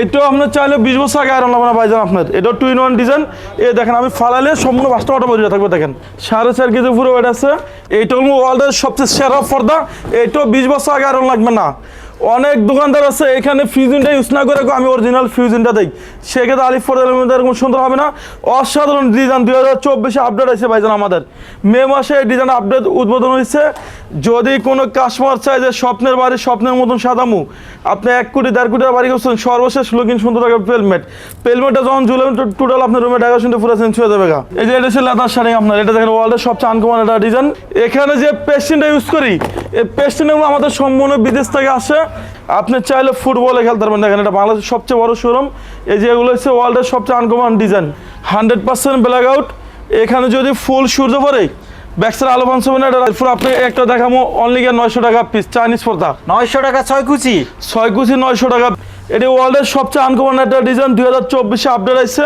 এইটাও আপনার চাইলে বিশ বছর আগে আয়রন লাগবে না ভাইজান আপনার এটা টু ইন ওয়ান ডিজাইন এ দেখেন, আমি ফালালে সম্পূর্ণ পাঁচটা অটো বজিয়ে থাকবে দেখেন। সাড়ে চার কেজি পুরো ওয়েট আছে। এইটা হলো ওয়ার্ল্ডের সবচেয়ে সেরা পর্দা এইটাও বিশ বছর আগে আয়রন লাগবে না। অনেক দোকানদার আছে, এখানে ফিউজিনটা ইউজ না করে আমি অরিজিনাল ফিউজিনটা দিই। সেক্ষেত্রে আলিফ ফোর্ডের মধ্যে এরকম সুন্দর হবে না। অসাধারণ ডিজাইন দুই হাজার চব্বিশে আপডেট আছে ভাইজান আমাদের। মে মাসে এই ডিজাইন আপডেট উদ্বোধন হয়েছে যদি কোনো কাস্টমার চায় যে স্বপ্নের বাড়ি, স্বপ্নের মতন সাদামু আপনি এক কোটি, দেড় কোটি বাড়ি করছেন, সর্বশেষ লুকিং সুন্দর থাকে পেলমেট পেলমেটটা যখন ঝুলে টোটাল আপনার রুমে টাকা শুনতে পুরো চেঞ্জ হয়ে যাবে। এই যে এটা ছিল লেদার শাড়ি আপনার, এটা দেখেন ওয়ার্ল্ডের সবচেয়ে আনকমন একটা ডিজাইন এখানে যে পেস্টিনটা ইউজ করি, এই পেস্টিনগুলো আমাদের সম্পূর্ণ বিদেশ থেকে আসে। আপনি চাইলে ফুটবলে খেলতে পারবেন। দেখেন এটা বাংলাদেশের সবচেয়ে বড় শোরুম এই যে এগুলো হচ্ছে ওয়ার্ল্ডের সবচেয়ে uncommon design hundred percent black out এখানে যদি ফুল সূর্য পরে ব্যাকসার আলো ফাংশন এটা এরপর আপনি একটা দেখাবো অনলি নয়শো টাকা পিস চাইনিজ পর্দা। নয়শো টাকা ছয় কুচি। ছয় কুচি নয়শো টাকা এটি ওয়ার্ল্ডের সবচেয়ে আনকমন একটা ডিজাইন দুই হাজার চব্বিশে আপডেট আছে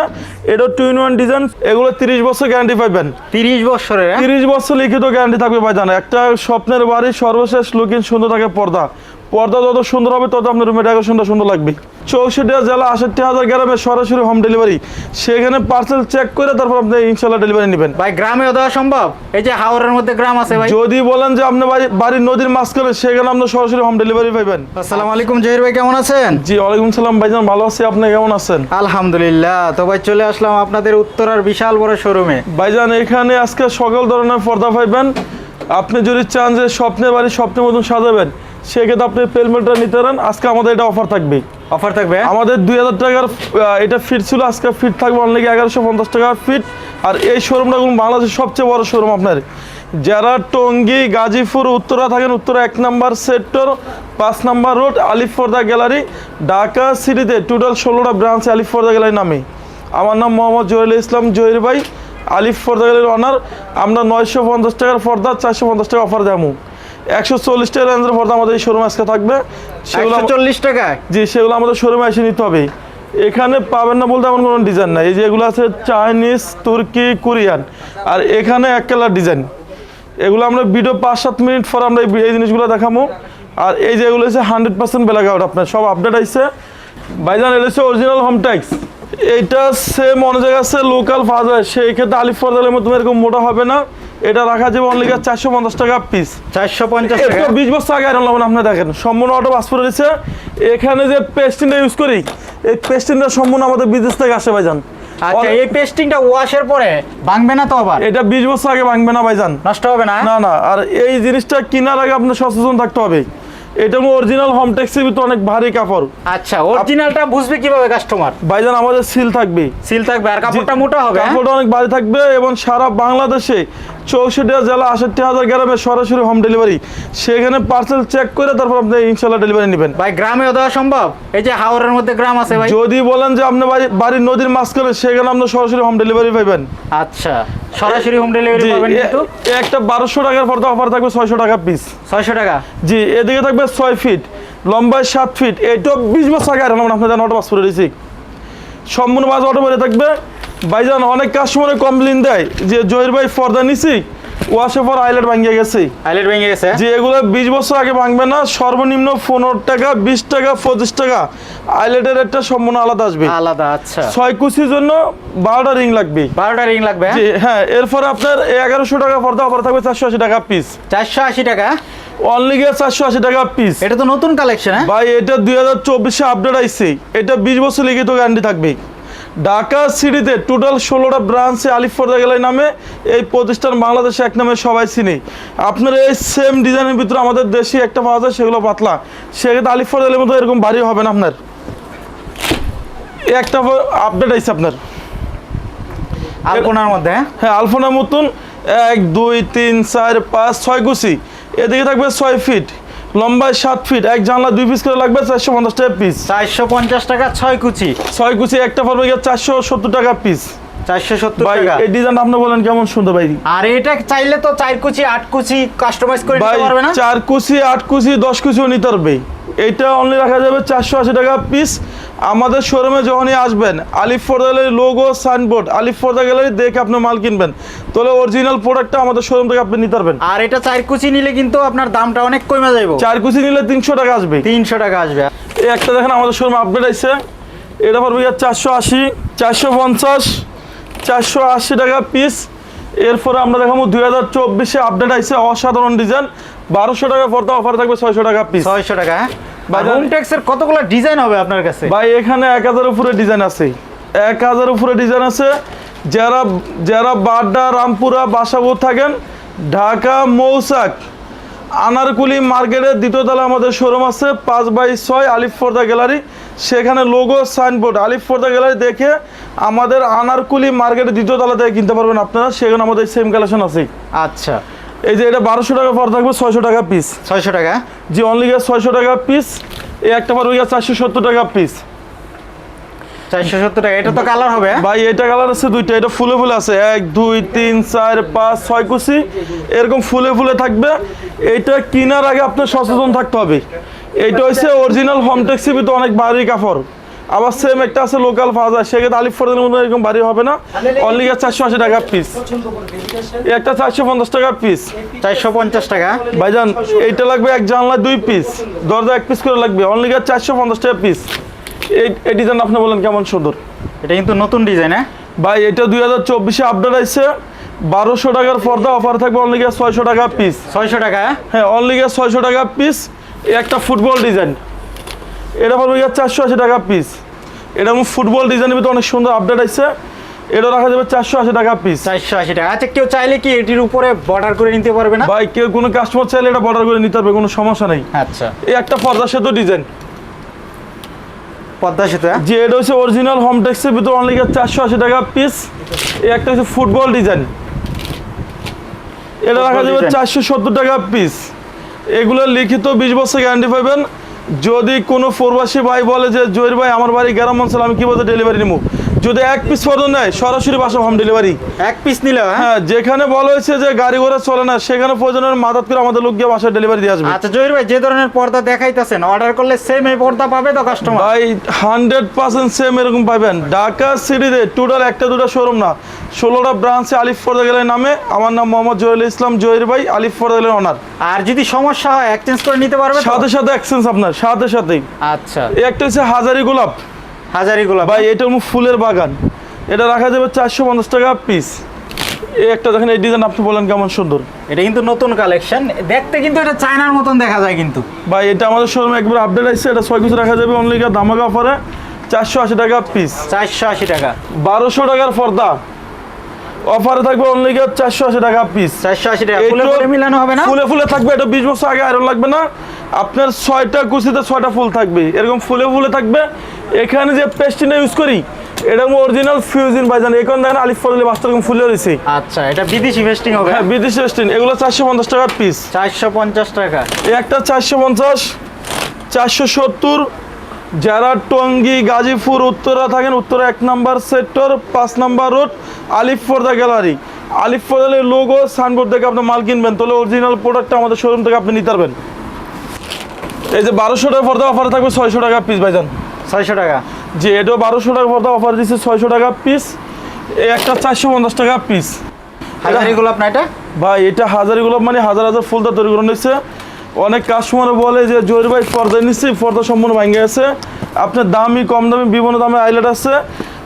এটা টু ইন ওয়ান ডিজাইন এগুলো তিরিশ বছর গ্যারান্টি পাবেন তিরিশ বছরের হ্যাঁ? তিরিশ বছর লিখিত গ্যারান্টি থাকবে ভাই জানা একটা স্বপ্নের বাড়ি সর্বশেষ লুকিং সুন্দর থাকে পর্দা। পর্দা যত সুন্দর হবে তত আপনার রুমের ডেকোরেশনটা সুন্দর লাগবে। চৌষট্টি জেলা আষট্টি হাজার গ্রামে সরাসরি হোম ডেলিভারি সেখানে পার্সেল চেক করে তারপর আপনি ইনশাল্লাহ ডেলিভারি নেবেন। ভাই গ্রামে দেওয়া সম্ভব? এই যে হাওড়ের মধ্যে গ্রাম আছে ভাই। যদি বলেন যে আপনি বাড়ি বাড়ির নদীর মাছ মাঝখানে সেখানে আপনি সরাসরি হোম ডেলিভারি পাইবেন। আসসালামু আলাইকুম জহির ভাই কেমন আছেন? জি ওয়ালাইকুম সালাম ভাইজান ভালো আছি আপনি কেমন আছেন? আলহামদুলিল্লাহ। তো ভাই চলে আসলাম আপনাদের উত্তরার বিশাল বড় শোরুমে ভাইজান এখানে আজকে সকল ধরনের পর্দা পাইবেন। আপনি যদি চান যে স্বপ্নের বাড়ি স্বপ্নের মতন সাজাবেন সেক্ষেত্রে আপনি পেলমেন্টটা নিতে পারেন। আজকে আমাদের এটা অফার থাকবে অফার থাকবে? আমাদের দুই হাজার টাকার এটা ফিট ছিল, আজকে ফিট থাকবে অনলি এগারোশো পঞ্চাশ টাকা ফিট আর এই শোরুমটা কোন বাংলাদেশের সবচেয়ে বড় শোরুম আপনার? যারা টঙ্গী, গাজীপুর, উত্তরা থাকেন, উত্তরা এক নাম্বার সেক্টর পাঁচ number road Alifforda gallery Dhaka সিটিতে টোটাল ষোলোটা ব্রাঞ্চ আলিফর্দা গ্যালারি নামে। আমার নাম মোহাম্মদ জহিরুল ইসলাম জহির ভাই আলিফ ফর্দা গ্যালারির অনার আমরা নয়শো পঞ্চাশ টাকার ফর্দা চারশো পঞ্চাশ টাকা অফার দেবো। একশো চল্লিশ টাকা রেঞ্জের ফর্দা আমাদের এই শোরুম আজকে থাকবে। সেগুলো চল্লিশ টাকা? জি সেগুলো আমাদের শোরুমে এসে নিতে হবে। এখানে পাবেন না বলতে এমন কোনো ডিজাইন নাই। এই যে এগুলো আছে চাইনিজ তুর্কি কোরিয়ান আর এখানে এক কালার ডিজাইন এগুলো আমরা ভিডিও পাঁচ সাত মিনিট পর আমরা এই- জিনিসগুলো দেখাবো আর এই যে এগুলো হচ্ছে হান্ড্রেড পার্সেন্ট ব্ল্যাক আউট আপনার। সব আপডেট আইছে। ভাইজান এটা হচ্ছে অরিজিনাল হোম ট্যাক্স এইটা সেম অনেক জায়গায় আছে লোকাল ফাজার সেই ক্ষেত্রে আলিফ ফরদালের মতো এরকম মোটা হবে না। এটা রাখা যাবে অনলি চারশো পঞ্চাশ টাকা পিস চারশো পঞ্চাশ টাকা। বিশ বছর আগে আয়রন লাগবে না, আপনি দেখেন সম্পূর্ণ অটো পাসপোর্ট রয়েছে এখানে যে পেস্টিনটা ইউজ করি এই পেস্টিনটা সম্পূর্ণ আমাদের বিদেশ থেকে আসে ভাইজান। আচ্ছা এই পেস্টিংটা ওয়াশের পরে ভাঙবে না তো আবার? এটা বিশ বছর আগে ভাঙবে না ভাইজান। নষ্ট হবে না? না না আর এই জিনিসটা কেনার আগে আপনার সচেতন থাকতে হবে। এটা অরিজিনাল হোম ট্যাক্সির ভিতরে অনেক ভারী কাপড়। আচ্ছা অরিজিনালটা বুঝবে কীভাবে কাস্টমার ভাইজান আমাদের সিল থাকবে। সিল থাকবে আর কাপড়টা মোটা হবে হ্যাঁ? কাপড়টা অনেক ভারী থাকবে এবং সারা বাংলাদেশে চৌষট্টি জেলা আষট্টি হাজার গ্রামে সরাসরি হোম ডেলিভারি সেখানে পার্সেল চেক করে তারপর আপনি ইনশাল্লাহ ডেলিভারি নেবেন। ভাই গ্রামে দেওয়া সম্ভব? এই যে হাওড়ের মধ্যে গ্রাম আছে ভাই। যদি বলেন যে আপনি বাড়ি- বাড়ির নদীর মাঝখানে সেখানে আপনি সরাসরি হোম ডেলিভারি পাবেন আচ্ছা সরাসরি হোম ডেলিভারি পাবেন কিন্তু? একটা বারোশো টাকার পর্দা অফার থাকবে ছয়শো টাকা পিস ছয়শো টাকা? জি এদিকে থাকবে ছয় ফিট লম্বায় সাত ফিট এটা বিশ বছর আগে আর আপনার জানেন অটো পাস করে সম্পূর্ণ বাজ অটো থাকবে। ভাইজান অনেক কাস্টমারে কমপ্লেন দেয় যে জয়ের ভাই পর্দা নিছি ওয়াশে পর আইলেট ভাঙিয়ে গেছে। হাইলাইট ভেঙে গেছে? যে এগুলো বিশ বছর আগে ভাঙবে না সর্বনিম্ন পনেরো টাকা বিশ টাকা পঁচিশ টাকা। আইলেটের একটা সম্পূর্ণ আলাদা আসবে। আলাদা আচ্ছা। ছয় কুচির জন্য বারোটা রিং লাগবে। বারোটা রিং লাগবে জি হ্যাঁ এরপর আপনার এগারোশো টাকা পর্দা অফার থাকবে চারশো আশি টাকা পিস চারশো আশি টাকা? অনলি গিয়ে চারশো আশি টাকা পিস এটা তো নতুন কালেকশন হ্যাঁ? ভাই এটা দুই হাজার চব্বিশে আপডেট আইছে। এটা বিশ বছর লিখিত গ্যারান্টি থাকবে। ঢাকা সিটিতে টোটাল ষোলোটা ব্রাঞ্চে আলিফ গেলাই নামে এই প্রতিষ্ঠান বাংলাদেশে এক নামে সবাই চিনি। আপনার এই সেম ডিজাইনের ভিতরে আমাদের দেশি একটা পাওয়া যায় সেগুলো পাতলা। সেক্ষেত্রে আলিফ ফর্দালের মতো এরকম ভারী হবে না আপনার। একটা আপডেট আছে আপনার। আলপনার মধ্যে হ্যাঁ? হ্যাঁ আলফোনার মতন এক দুই তিন চার পাঁচ ছয় কুচি। এদিকে থাকবে ছয় ফিট লম্বায় সাত ফিট এক জানলা দুই পিস করে লাগবে চারশো পঞ্চাশ টাকা পিস চারশো পঞ্চাশ টাকা ছয় কুচি। ছয় কুচি একটা পড়বে গিয়ে চারশো সত্তর টাকা পিস চারশো সত্তর টাকা। এই ডিজাইন আপনি বলেন কেমন সুন্দর ভাই। আর এটা চাইলে তো চার কুচি আট কুচি কাস্টমাইজ করে নিতে পারবে না? চার কুচি আট কুচি দশ কুচিও নিতে পারবে। অনলি রাখা যাবে চারশো আশি টাকা পিস আমাদের শোরুমে যখনই আসবেন আলিফ ফোর্দা গ্যালারি লোগো সাইনবোর্ড আলিফ ফোর্দা গ্যালারি দেখে আপনি মাল কিনবেন। তাহলে অরিজিনাল প্রোডাক্টটা আমাদের শোরুম থেকে আপনি নিতে পারবেন। আর এটা চার কুচি নিলে কিন্তু আপনার দামটা অনেক কমে যাইব। চার কুচি নিলে তিনশো টাকা আসবে। তিনশো টাকা আসবে। এই একটা দেখেন আমাদের শোরুমে আপডেট আছে এটা পড়বে চারশো আশি চারশো পঞ্চাশ চারশো আশি টাকা পিস এরপরে আমরা দেখাবো দুই হাজার চব্বিশে আপডেট আইসে অসাধারণ ডিজাইন বারোশো টাকা পর্দা অফার থাকবে ছয়শো টাকা পিস ছয়শো টাকা হ্যাঁ? হোম ট্যাক্সের কতগুলো ডিজাইন হবে আপনার কাছে? ভাই এখানে এক হাজার উপরে ডিজাইন আছে। এক হাজার উপরে ডিজাইন আছে। যারা যারা বাড্ডা রামপুরা বাসাবো থাকেন ঢাকা মৌসাক আনারকুলি মার্কেটের দ্বিতীয় তলা আমাদের শোরুম আছে পাঁচ বাই ছয় আলিফ ফর্দা গ্যালারি। সেখানে logo signboard Alif Forda gallery দেখে আমাদের আনারকুলি মার্কেটের দ্বিতীয় তলা থেকে কিনতে পারবেন আপনারা। সেখানে আমাদের সেম কালেকশন আছে। আচ্ছা। এই যে এটা বারোশো টাকা পর থাকবে ছয়শো টাকা পিস ছয়শো টাকা। জি অনলি গ্যাস ছয়শো টাকা পিস এই একটা পারবে গিয়ে চারশো সত্তর টাকা পিস চারশো সত্তর টাকা। এটা তো কালার হবে? ভাই এটা কালার আছে দুইটা। এটা ফুলে ফুলে আছে। এক দুই তিন চার পাঁচ ছয় কুচি। এরকম ফুলে ফুলে থাকবে। এইটা কেনার আগে আপনার সচেতন থাকতে হবে। এইটা হচ্ছে অরিজিনাল হোম অনেক ভারী কাপড়। আবার সেম একটা আছে লোকাল ফাজা সেক্ষেত্রে আলিফ ফোর্ডের মধ্যে এরকম ভারী হবে না। অনলি চারশো আশি টাকা পিস একটা চারশো পঞ্চাশ টাকা পিস চারশো পঞ্চাশ টাকা? ভাইজান এইটা লাগবে এক জানলা দুই পিস দরজা এক পিস করে লাগবে। অনলি চারশো পঞ্চাশ টাকা পিস এই এই ডিজাইন আপনি বলেন কেমন সুন্দর। এটা কিন্তু নতুন ডিজাইন হ্যাঁ? ভাই এটা দুই হাজার চব্বিশে আপডেট আছে বারোশো টাকার পর্দা অফার থাকবে অনলি ছয়শো টাকা পিস ছয়শো টাকা হ্যাঁ? হ্যাঁ অনলি গিয়ে ছয়শো টাকা পিস একটা ফুটবল ডিজাইন এটা পড়বে গিয়ে চারশো আশি টাকা পিস এটা ফুটবল ডিজাইনের ভিতরে অনেক সুন্দর আপডেট আছে। এটা রাখা যাবে চারশো আশি টাকা পিস চারশো আশি টাকা। আচ্ছা কেউ চাইলে কি এটির উপরে বর্ডার করে নিতে পারবে না? ভাই কেউ কোনো কাস্টমার চাইলে এটা বর্ডার করে নিতে পারবে কোনো সমস্যা নেই। আচ্ছা। এই একটা পর্দা সেতু ডিজাইন পদ্মা সেতু হ্যাঁ? যে এটা হচ্ছে অরিজিনাল হোম টেক্সের ভিতরে অনলি চারশো আশি টাকা পিস এই একটা হচ্ছে ফুটবল ডিজাইন এটা রাখা যাবে চারশো সত্তর টাকা পিস এগুলো লিখিত বিশ বছর গ্যারান্টি পাবেন যদি কোনো প্রবাসী ভাই বলে যে জয়ের ভাই, আমার বাড়ি গ্রাম অঞ্চল, আমি কীভাবে ডেলিভারি নেব? যদি এক পিস ফটো নেয় সরাসরি বাসা হোম ডেলিভারি এক পিস নিলে হ্যাঁ? হ্যাঁ যেখানে বলা হয়েছে যে গাড়ি ঘোড়া চলে না সেখানে প্রয়োজনের মাদাত করে আমাদের লোক গিয়ে বাসায় ডেলিভারি দিয়ে আসবে। আচ্ছা জহির ভাই যে ধরনের পর্দা দেখাইতেছেন অর্ডার করলে সেম এই পর্দা পাবে তো কাস্টমার ভাই হান্ড্রেড পার্সেন্ট সেম এরকম পাবেন ঢাকা সিটিতে টোটাল একটা দুটো শোরুম না। ষোলোটা ব্রাঞ্চে আলিফ ফর্দা গেলের নামে আমার নাম মোহাম্মদ জহিরুল ইসলাম। জহির ভাই আলিফ ফর্দা গেলের অনার আর যদি সমস্যা হয় এক্সচেঞ্জ করে নিতে পারবে সাথে সাথে এক্সচেঞ্জ আপনার সাথে সাথেই। আচ্ছা। এই একটা হচ্ছে হাজারি গোলাপ। হাজারিগুলো ভাই এটা ফুলের বাগান। এটা রাখা যাবে চারশো পঞ্চাশ টাকা পিস এই একটা দেখেন এই ডিজাইন আপনি বলেন কেমন সুন্দর। এটা কিন্তু নতুন কালেকশন দেখতে কিন্তু এটা চায়নার মতন দেখা যায় কিন্তু। ভাই এটা আমাদের শোরুমে একবার আপডেট আসছে। এটা ছয় কিছু রাখা যাবে অনলি দামাকা অফারে চারশো আশি টাকা পিস চারশো আশি টাকা। বারোশো টাকার পর্দা। অফারে থাকবে অনলি চারশো আশি টাকা পিস চারশো আশি টাকা। ফুলে ফুলে মিলানো হবে না? ফুলে ফুলে থাকবে। এটা বিশ বছর আগে আয়রন লাগবে না। আপনার ছয়টা কুচিতে ছয়টা ফুল থাকবে। এরকম ফুলে ফুলে থাকবে। এখানে যে পেস্টিনটা ইউজ করি এটা অরিজিনাল ফিউজিন বাইজান এখন দেখেন আলিফ ফজলে বাস্তব ফুলে রয়েছে। আচ্ছা এটা বিদেশি ভেস্টিং হবে। হ্যাঁ বিদেশি পেস্টিন এগুলো চারশো পঞ্চাশ টাকার পিস চারশো পঞ্চাশ টাকা। এই একটা চারশো পঞ্চাশ চারশো সত্তর যারা টঙ্গী গাজীপুর উত্তরা থাকেন উত্তরা এক নাম্বার সেক্টর পাঁচ number road Alif Forda gallery আলিফ ফোর্দালের লোগো সাইনবোর্ড থেকে আপনি মাল কিনবেন তাহলে অরিজিনাল প্রোডাক্টটা আমাদের শোরুম থেকে আপনি নিতে পারবেন। এই যে বারোশো টাকা পর্দা অফারে থাকবে ছয়শো টাকা পিস ভাইজান। ছয়শো টাকা। যে এটাও বারোশো টাকা পর্দা অফার দিচ্ছে ছয়শো টাকা পিস এই একটা চারশো পঞ্চাশ টাকা পিস হাজারিগুলো আপনার এটা? ভাই এটা হাজারি গোলাপ মানে হাজার হাজার ফুলটা তৈরি করে নিচ্ছে অনেক কাস্টমার বলে যে জহির ভাই পর্দা নিচ্ছি পর্দা সম্পূর্ণ ভেঙে আছে আপনার দামি কম দামি বিভিন্ন দামে আইলেট আছে।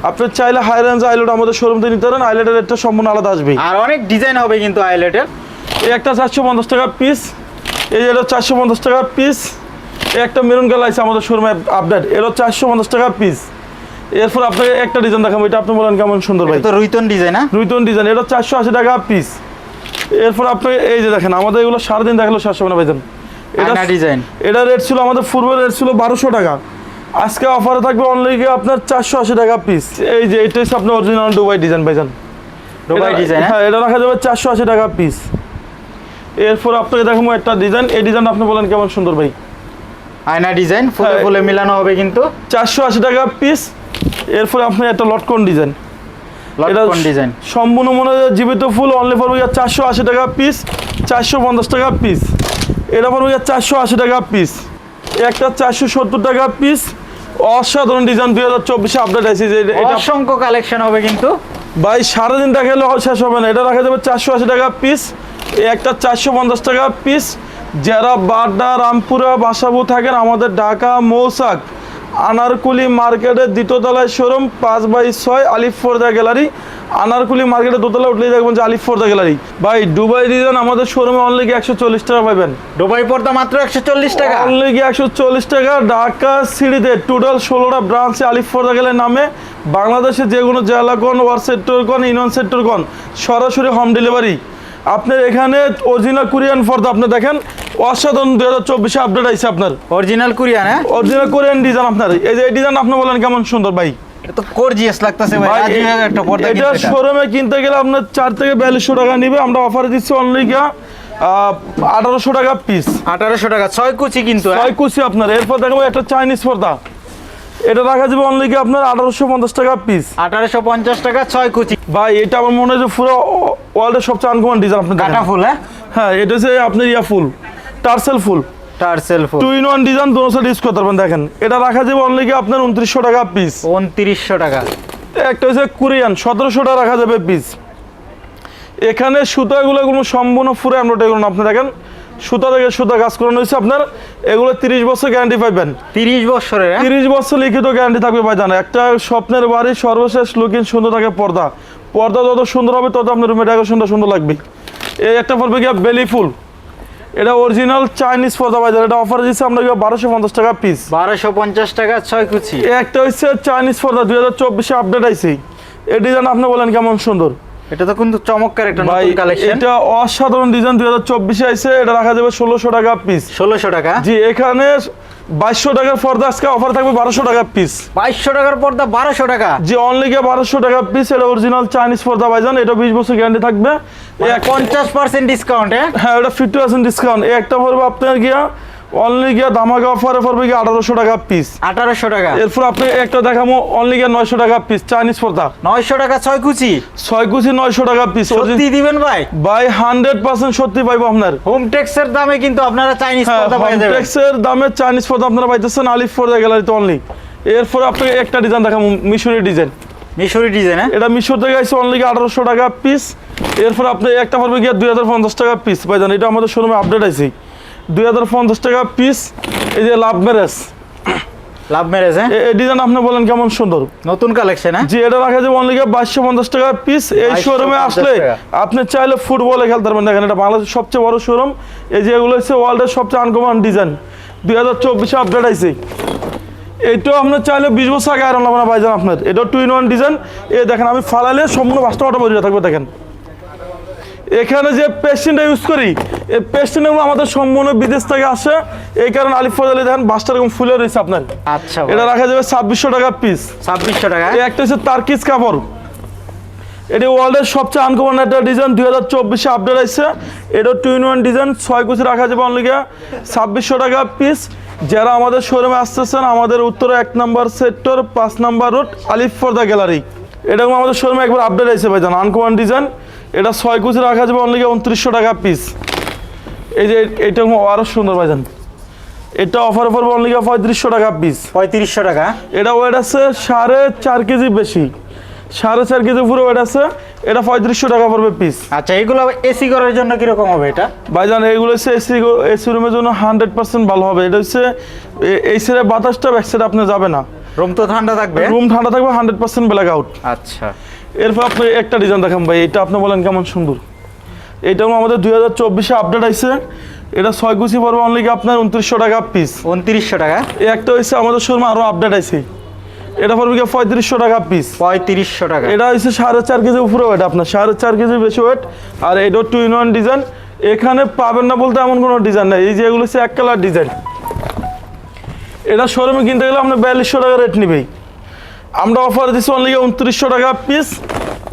আপনি চাইলে হাই রেঞ্জ আইলেট আমাদের শোরুম থেকে নিতে পারেন। আইলেটের রেটটা সম্পূর্ণ আলাদা আসবে। আর অনেক ডিজাইন হবে কিন্তু আইলেটের এই একটা চারশো পঞ্চাশ টাকা পিস এই যে এটা চারশো পঞ্চাশ টাকা পিস একটা মেরুন কালার আছে আমাদের শোরুমে আপডেট এটা চারশো পঞ্চাশ টাকা পিস এরপর আপনাকে একটা ডিজাইন দেখাবো। এটা আপনি বলেন কেমন সুন্দর ভাই। তো রুইতন ডিজাইন হ্যাঁ রুইতন ডিজাইন এটা চারশো আশি টাকা পিস এরপর আপনি এই যে দেখেন আমাদের এগুলো সারাদিন দেখাল সাতশো না ভাইজান। এটা ডিজাইন এটা রেট ছিল আমাদের পূর্বে রেট ছিল বারোশো টাকা। আজকে অফারে থাকবে অনলি আপনার চারশো আশি টাকা পিস এই যে এটা হচ্ছে আপনার অরিজিনাল দুবাই ডিজাইন ভাইজান। দুবাই ডিজাইন হ্যাঁ এটা রাখা যাবে চারশো আশি টাকা পিস এরপর আপনাকে দেখাবো একটা ডিজাইন এই ডিজাইন আপনি বলেন কেমন সুন্দর ভাই। আয়না ডিজাইন ফুলে হ্যাঁ। ফুলে মিলানো হবে কিন্তু। চারশো আশি টাকা পিস এর এরপরে আপনার একটা লটকন ডিজাইন লটকন ডিজাইন সম্পূর্ণ মনে জীবিত ফুল অনলি পড়বে চারশো আশি টাকা পিস চারশো পঞ্চাশ টাকা পিস এটা পড়বে চারশো আশি টাকা পিস একটা চারশো সত্তর টাকা পিস অসাধারণ ডিজাইন দুই হাজার চব্বিশে আপডেট এটা অসংখ্য কালেকশন হবে কিন্তু। ভাই সারাদিন দেখালে শেষ হবে না। এটা রাখা যাবে চারশো আশি টাকা পিস একটা চারশো পঞ্চাশ টাকা পিস যারা বাড্ডা রামপুরা বাসাবু থাকেন আমাদের ঢাকা মৌসাক আনারকুলি মার্কেটের দ্বিতীয় তলায় শোরুম পাঁচ বাই ছয় আলিফ ফোরদা গ্যালারি। আনারকুলি মার্কেটের দোতলা উঠলেই দেখবেন যে আলিফ ফোরদা গ্যালারি। ভাই দুবাই ডিজাইন আমাদের শোরুমে অনলি একশো চল্লিশ টাকা পাবেন। দুবাই পর্দা মাত্র একশো চল্লিশ টাকা। অনলি একশো চল্লিশ টাকা। ঢাকা সিটিতে টোটাল ষোলোটা ব্রাঞ্চে আলিফ ফোরদা গ্যালারি নামে। বাংলাদেশে যে কোনো জেলা কোন ওয়ার সেক্টর কোন ইউনিয়ন সেক্টর কোন সরাসরি হোম ডেলিভারি আপনার এখানে অরিজিনাল কোরিয়ান ফর্দা আপনি দেখেন অসাধারণ দু হাজার চব্বিশে আপডেট আইছে আপনার। অরিজিনাল কোরিয়ান হ্যাঁ? অরিজিনাল কোরিয়ান ডিজাইন আপনার। এই যে ডিজাইন আপনি বলেন কেমন সুন্দর ভাই। এটা তো গর্জিয়াস লাগতেছে ভাই একটা পর্দা এটা শোরুমে কিনতে গেলে আপনার চার থেকে বিয়াল্লিশশো টাকা নিবে আমরা অফারে দিচ্ছি অনলি গিয়া আঠারোশো টাকা পিস আঠারোশো টাকা ছয় কুচি কিন্তু হ্যাঁ? ছয় কুচি আপনার। এরপর দেখব একটা চাইনিজ পর্দা। এটা রাখা যাবে অনলি কি আপনার আঠারোশো পঞ্চাশ টাকা পিস আঠারোশো পঞ্চাশ টাকা ছয় কুচি। ভাই এটা আমার মনে হয় পুরো ওয়ার্ল্ডের সবচেয়ে আনকমন ডিজাইন আপনি কাটা ফুল হ্যাঁ? হ্যাঁ এটা হচ্ছে আপনার ইয়া ফুল tassel full. Tassel full. Two in one design দোনো সাইড ইউজ করতে পারবেন দেখেন। এটা রাখা যাবে অনলি গিয়ে আপনার উনত্রিশশো টাকা পিস উনত্রিশশো টাকা। একটা হচ্ছে কোরিয়ান সতেরোশো টাকা রাখা যাবে পিস এখানে সুতাগুলো কোনো সম্পূর্ণ ফুরে আমরা এগুলো আপনি দেখেন। সুতা থেকে সুতা কাজ করানো হয়েছে আপনার এগুলো তিরিশ বছর গ্যারান্টি পাইবেন। তিরিশ বছরের হ্যাঁ? তিরিশ বছর লিখিত গ্যারান্টি থাকবে ভাই জানা একটা স্বপ্নের বাড়ি সর্বশেষ লুকিং সুন্দর থাকে পর্দা। পর্দা যত সুন্দর হবে তত আপনার রুমের ডেকোরেশনটা সুন্দর লাগবে। এই একটা পড়বে গিয়ে বেলি ফুল। এটা অরিজিনাল চাইনিজ পর্দা ভাই এটা অফার দিচ্ছে আমরা গিয়ে বারোশো পঞ্চাশ টাকা পিস বারোশো পঞ্চাশ টাকা ছয় কুচি। একটা হচ্ছে চাইনিজ পর্দা দুই হাজার চব্বিশে আপডেট আইছি। এই ডিজাইন আপনি বলেন কেমন সুন্দর। এটা তো কিন্তু চমৎকার একটা নতুন কালেকশন এটা অসাধারণ ডিজাইন দুই হাজার চব্বিশে আইছে এটা রাখা যাবে ষোলোশো টাকা পিস ষোলোশো টাকা? জি এখানে বাইশশো টাকার পর্দা আজকে অফার থাকবে বারোশো টাকা পিস বাইশশো টাকার পর্দা বারোশো টাকা? জি অনলি গিয়ে বারোশো টাকা পিস এটা অরিজিনাল চাইনিজ পর্দা ভাইজান এটা বিশ বছর গ্যারান্টি থাকবে। এই এক- পঞ্চাশ পার্সেন্ট ডিসকাউন্ট হ্যাঁ? হ্যাঁ এটা ফিফটি পার্সেন্ট ডিসকাউন্ট এই একটা পড়বে আপনার গিয়া অনলি গিয়া ধামাকা অফারে পড়বে গিয়ে আঠারোশো টাকা পিস আঠারোশো টাকা। এরপর আপনি একটা দেখাবো অনলি গিয়া নয়শো টাকা পিস চাইনিজ পর্দা। নয়শো টাকা ছয় কুচি? ছয় কুচি নয়শো টাকা পিস সত্যি দিবেন ভাই? বাই হান্ড্রেড পার্সেন্ট সত্যি পাইবো আপনার। হোম টেক্সের দামে কিন্তু আপনারা চাইনিজ হ্যাঁ পর্দা পেয়ে যাবেন। হোমটেক্সের দামে চাইনিজ পর্দা আপনারা পাইতেছেন আলিফ পর্দা গ্যালারিতে অনলি এরপর আপনাকে একটা ডিজাইন দেখাবো মিশরি ডিজাইন মিশরি ডিজাইন হ্যাঁ? এটা মিশর থেকে আসছে অনলি আঠারোশো টাকা পিস এরপর আপনি একটা পড়বে গিয়ে দুই হাজার পঞ্চাশ টাকা পিস ভাইজান এটা আমাদের শোরুমে আপডেট আছে দুই হাজার পঞ্চাশ টাকা পিস এই যে লাভ ম্যারেজ লাভ ম্যারেজ হ্যাঁ? এই ডিজাইন আপনি বলেন কেমন সুন্দর? নতুন কালেকশন হ্যাঁ? জি এটা রাখা যাবে অনলি বাইশশো পঞ্চাশ টাকা পিস এই শোরুমে আসলে আপনি চাইলে ফুটবলে খেলতে পারবেন। দেখেন এটা বাংলাদেশের সবচেয়ে বড় শোরুম এই যে এগুলো হচ্ছে ওয়ার্ল্ডের সবচেয়ে আনকমন ডিজাইন দুই হাজার চব্বিশে আপডেট আইছে। এটাও আপনার চাইলে বিশ বছর আগে আয়রন লাগবে না ভাইজান আপনার। এটা টু ইন ওয়ান ডিজাইন এ দেখেন আমি ফালালে সম্পূর্ণ অটো বজিয়ে থাকবে দেখেন। এখানে যে পেস্টিনটা ইউজ করি এই পেস্টিনগুলো আমাদের সম্পূর্ণ বিদেশ থেকে আসে। এই কারণে আলিফ ফজলে দেখেন বাসটা এরকম ফুলে রয়েছে আপনার। আচ্ছা এটা রাখা যাবে ছাব্বিশশো টাকা পিস ছাব্বিশশো টাকা? এই একটা হচ্ছে তার্কিস কাপড়। এটি ওয়ার্ল্ডের সবচেয়ে আনকমন একটা ডিজাইন দুই হাজার চব্বিশে আপডেট আসছে এটা টু ইন ওয়ান ডিজাইন ছয় কুচি রাখা যাবে অনলিগে ছাব্বিশশো টাকা পিস যারা আমাদের শোরুমে আসতেছেন আমাদের উত্তরে এক নাম্বার সেক্টর পাঁচ number road Alif Forda gallery এটা আমাদের শোরুমে একবার আপডেট আছে ভাইজান আনকমন ডিজাইন এটা ছয় কুচি রাখা যাবে অনলিগে উনত্রিশশো টাকা পিস এই যে এটা আরও সুন্দর ভাইজান। এটা অফার পড়বে অনলিগে পঁয়ত্রিশশো টাকা পিস পঁয়ত্রিশশো টাকা। এটা ওয়েট আছে সাড়ে চার কেজি বেশি। সাড়ে চার কেজি পুরো ওয়েট আছে এটা পঁয়ত্রিশশো টাকা পড়বে পিস আচ্ছা এগুলো এসি করার জন্য কীরকম হবে এটা? ভাইজান এইগুলো হচ্ছে এসি এসি রুমের জন্য হান্ড্রেড পার্সেন্ট ভালো হবে। এটা হচ্ছে এই সাইডে বাতাসটা ব্যাক সাইডে আপনি যাবে না। রুম তো ঠান্ডা থাকবে। রুম ঠান্ডা থাকবে হান্ড্রেড পার্সেন্ট ব্ল্যাক আউট আচ্ছা। এরপর আপনি একটা ডিজাইন দেখান ভাই এটা আপনি বলেন কেমন সুন্দর। এটাও আমাদের দুই হাজার চব্বিশে আপডেট আইছে। এটা ছয় কুচি পড়বে অনলি আপনার উনত্রিশশো টাকা পিস উনত্রিশশো টাকা? একটা হচ্ছে আমাদের শোরুমে আরও আপডেট আইছে। এটা পড়বে গিয়ে পঁয়ত্রিশশো টাকা পিস পঁয়ত্রিশশো টাকা। এটা হচ্ছে সাড়ে চার কেজি উপরে ওয়েট আপনার সাড়ে চার কেজি বেশি ওয়েট আর এটা টু ইন ওয়ান ডিজাইন এখানে পাবেন না বলতে এমন কোনো ডিজাইন নেই। এই যে এগুলো হচ্ছে এক কালার ডিজাইন এটা শোরুমে কিনতে গেলে আপনার বিয়াল্লিশশো টাকা রেট নিবেই। আমরা অফার দিচ্ছি অনলি উনত্রিশশো টাকা পিস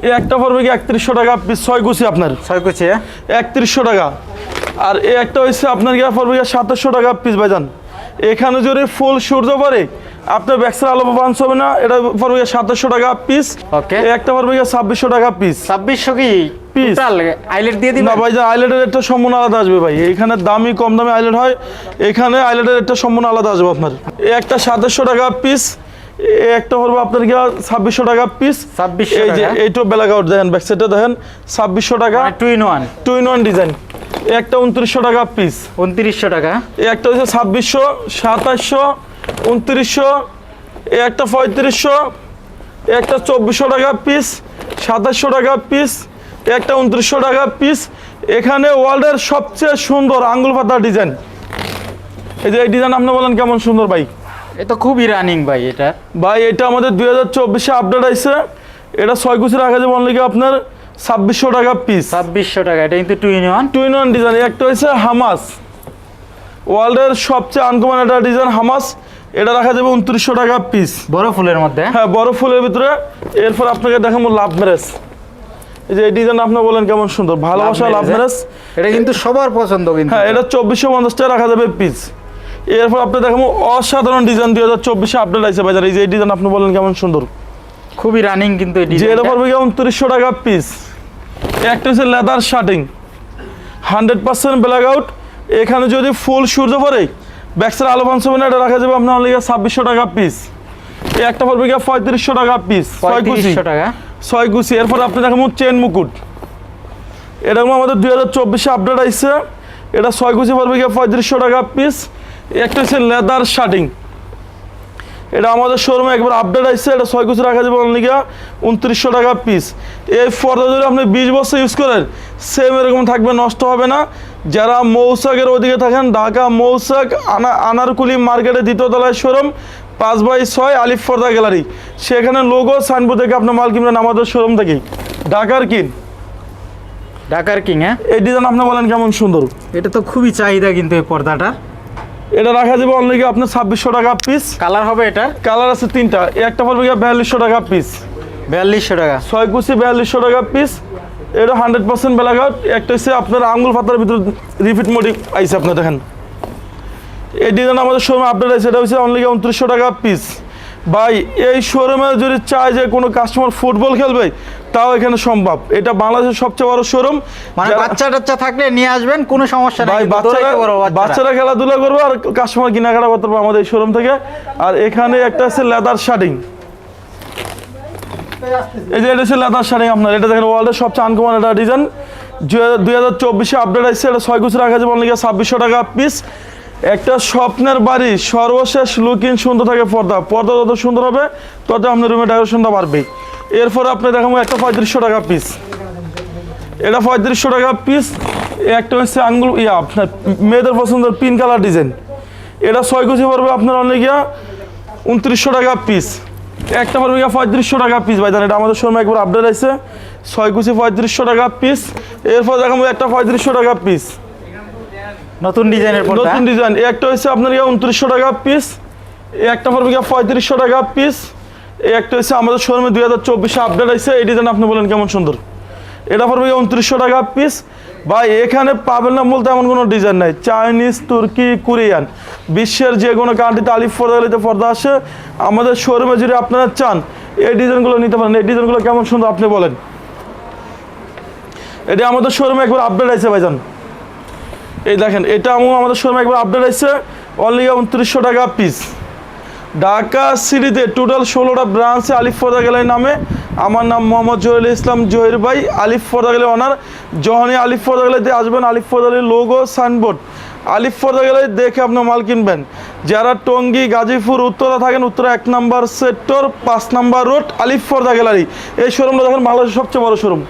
এই একটা পড়বে কি একত্রিশশো টাকা পিস ছয় কুচি আপনার। ছয় কুচি হ্যাঁ? একত্রিশশো টাকা। আর এই একটা হচ্ছে আপনার গিয়ে পড়বে গিয়ে সাতাশশো টাকা পিস ভাইজান। এখানে যদি ফুল সূর্য পরে আপনার ব্যাক্সের আলো বাঞ্চ হবে না এটা পড়বে গিয়ে সাতাশশো টাকা পিস. এই একটা পড়বে গিয়ে ছাব্বিশশো টাকা পিস ছাব্বিশশো কি। টোটাল আইলেট দিয়ে দিবেন? না ভাই যে আইলেটের একটা সম্পূর্ণ আলাদা আসবে ভাই। এখানে দামি কম দামি আইলেট হয় এখানে আইলেটের একটা সম্পূর্ণ আলাদা আসবে আপনার। একটা সাতাশশো টাকা পিস একটা পড়বে আপনার গিয়ে ছাব্বিশশো টাকা পিস 2600 এই যে টাকা। এইটু বেলাক আউট দেখেন ব্যাকসাইডটা দেখেন ছাব্বিশশো টাকা। Two in one two in one design একটা উনত্রিশশো টাকা পিস উনত্রিশশো টাকা। একটা হচ্ছে ছাব্বিশশো সাতাশশো উনত্রিশশো একটা পঁয়ত্রিশশো একটা চব্বিশশো টাকা পিস সাতাশশো টাকা পিস একটা উনত্রিশশো টাকা পিস এখানে ওয়ার্ল্ডের সবচেয়ে সুন্দর আঙ্গুল পাতা ডিজাইন এই যে এই ডিজাইন আপনি বলেন কেমন সুন্দর ভাই? এ তো খুবই রানিং ভাই এটা। ভাই এটা আমাদের দুই হাজার চব্বিশে আপডেট আইছে। এটা ছয় কুচি রাখা যাবে অনলি আপনার ছাব্বিশশো টাকা পিস ছাব্বিশশো টাকা এটা কিন্তু two in one two in one design একটা হচ্ছে হামাস ওয়ার্ল্ডের সবচেয়ে আনকমন একটা ডিজাইন হামাস এটা রাখা যাবে উনত্রিশশো টাকা পিস বড় ফুলের মধ্যে? হ্যাঁ বড় ফুলের ভিতরে। এরপর আপনাকে দেখাবো লাভ ম্যারেজ এই যে এই ডিজাইন আপনি বলেন কেমন সুন্দর। ভালোবাসা লাভ ম্যারেজ এটা কিন্তু সবার পছন্দ কিন্তু। হ্যাঁ এটা চব্বিশশো পঞ্চাশ টাকা রাখা যাবে পিস এরপর আপনি দেখাবো অসাধারণ ডিজাইন দুই হাজার চব্বিশে আপডেট আছে বাজার এই যে ডিজাইন আপনি বলেন কেমন সুন্দর। খুবই রানিং কিন্তু এটা পড়বে উনত্রিশশো টাকা পিস একটা হচ্ছে leather shirting hundred percent blackout out এখানে যদি ফুল সূর্য পরে ব্যাক্সের আলো ফাংশন এটা রাখা যাবে আপনার অনলি ছাব্বিশশো টাকা পিস একটা পড়বে গিয়ে পঁয়ত্রিশশো টাকা পিস ছয় কুচি। টাকা। ছয় কুচি। এরপর আপনি দেখাবো চেন মুকুট। এরকম আমাদের দুই হাজার চব্বিশে আপডেট আইছে। এটা ছয় কুচি পড়বে গিয়ে পঁয়ত্রিশশো টাকা পিস একটা হচ্ছে লেদার শার্টিং এটা আমাদের শোরুমে একবার আপডেট আসছে এটা ছয় কুচি রাখা যাবে অনলি গিয়া উনত্রিশশো টাকা পিস এই পর্দা যদি আপনি বিশ বছর ইউজ করেন সেম এরকম থাকবে নষ্ট হবে না। যারা মৌসাকের ওদিকে থাকেন ঢাকা মৌসাক আনা আনারকুলি মার্কেটে দ্বিতীয় তলায় শোরুম পাঁচ বাই ছয় আলিফ ফর্দা গ্যালারি সেখানে লোগো সাইনবোর্ড থেকে আপনার মাল কিনবেন আমাদের শোরুম থেকেই। ঢাকার কিন। ঢাকার কিং হ্যাঁ? এই ডিজাইন আপনি বলেন কেমন সুন্দর। এটা তো খুবই চাহিদা কিন্তু এই পর্দাটা এটা রাখা যাবে অনলি কি আপনার ছাব্বিশশো টাকা পিস কালার হবে এটা কালার আছে তিনটা। একটা পড়বে গিয়ে বিয়াল্লিশশো টাকা পিস বিয়াল্লিশশো টাকা। ছয় কুচি বিয়াল্লিশশো টাকা পিস এটা হান্ড্রেড পার্সেন্ট ব্ল্যাক আউট একটা হচ্ছে আপনার আঙ্গুল পাতার ভিতর রিপিট মোটি আইসে আপনার দেখেন। এই ডিজাইন আমাদের শোরুমে আপডেট আছে। এটা হচ্ছে অনলি উনত্রিশশো টাকা পিস ভাই এই শোরুমে যদি চায় যে কোনো কাস্টমার ফুটবল খেলবে তাও এখানে সম্ভব। এটা বাংলাদেশের সবচেয়ে বড় শোরুম মানে বাচ্চা টাচ্চা থাকলে নিয়ে আসবেন কোনো সমস্যা নাই। বাচ্চারা বাচ্চারা। খেলাধুলা করবে আর কাস্টমার কেনাকাটা করতে পারবে আমাদের এই শোরুম থেকে। আর এখানে একটা আছে লেদার শার্টিং এই যে এটা হচ্ছে লেদার শার্টিং আপনার। এটা দেখেন ওয়ার্ল্ডের সবচেয়ে আনকমন একটা ডিজাইন দুই হাজার চব্বিশে আপডেট আসছে এটা ছয় কুচি রাখা যাবে অনলি ছাব্বিশশো টাকা পিস একটা স্বপ্নের বাড়ি, সর্বশেষ লুকিং সুন্দর থাকে পর্দা। পর্দা যত সুন্দর হবে, তত আপনার রুমের ডেকোরেশনটা বাড়বে। এরপর আপনি দেখাবো একটা পঁয়ত্রিশশো টাকা পিস এটা পঁয়ত্রিশশো টাকা পিস একটা হচ্ছে আঙ্গুল, ইয়া, আপনার মেয়েদের পছন্দের পিঙ্ক কালার ডিজাইন এটা ছয় কুচি পড়বে আপনার অনেক গিয়া উনত্রিশশো টাকা পিস একটা পড়বে গিয়া পঁয়ত্রিশশো টাকা পিস ভাই, জানেন, এটা আমাদের শোরুমে একবার আপডেট আছে ছয় কুচি পঁয়ত্রিশশো টাকা পিস এরপর দেখাবো একটা পঁয়ত্রিশশো টাকা পিস নতুন ডিজাইনের পর্দা নতুন ডিজাইন। একটা হচ্ছে আপনার উনত্রিশশো টাকা পিস একটা পড়বে গিয়া পঁয়ত্রিশশো টাকা পিস একটা হচ্ছে আমাদের শোরুমে দুই হাজার চব্বিশে আপডেট আছে এই ডিজাইন আপনি বলেন কেমন সুন্দর? এটা পড়বে গিয়ে উনত্রিশশো টাকা পিস ভাই, এখানে পাবেন না বলতে এমন কোনো ডিজাইন নাই। চাইনিজ তুর্কি কোরিয়ান বিশ্বের যে কোনো কান্ট্রিতে আলিফ ফর্দালিতে পর্দা আসে। আমাদের শোরুমে যদি আপনারা চান, এই ডিজাইনগুলো নিতে পারেন। এই ডিজাইনগুলো কেমন সুন্দর আপনি বলেন। এটা আমাদের শোরুমে একবার আপডেট আছে ভাইজান। এই দেখেন, এটা আমাদের শোরুমে একবার আপডেট আছে অনলি উনত্রিশশো টাকা পিস ঢাকা সিটিতে টোটাল ষোলোটা ব্রাঞ্চে আলিফ ফর্দা গ্যালারি নামে। আমার নাম মোহাম্মদ জহিরুল ইসলাম জহির ভাই। আলিফ ফর্দা গ্যালারি অনার যখনই আলিফ ফর্দা গ্যালারিতে আসবেন, আলিফ ফর্দা লোগো সাইনবোর্ড আলিফ ফর্দা গ্যালারি দেখে আপনার মাল কিনবেন। যারা টঙ্গী, গাজীপুর, উত্তরা থাকেন, উত্তরা এক নাম্বার সেক্টর পাঁচ number road Alif Forda gallery. এই শোরুমটা দেখেন বাংলাদেশের সবচেয়ে বড় শোরুম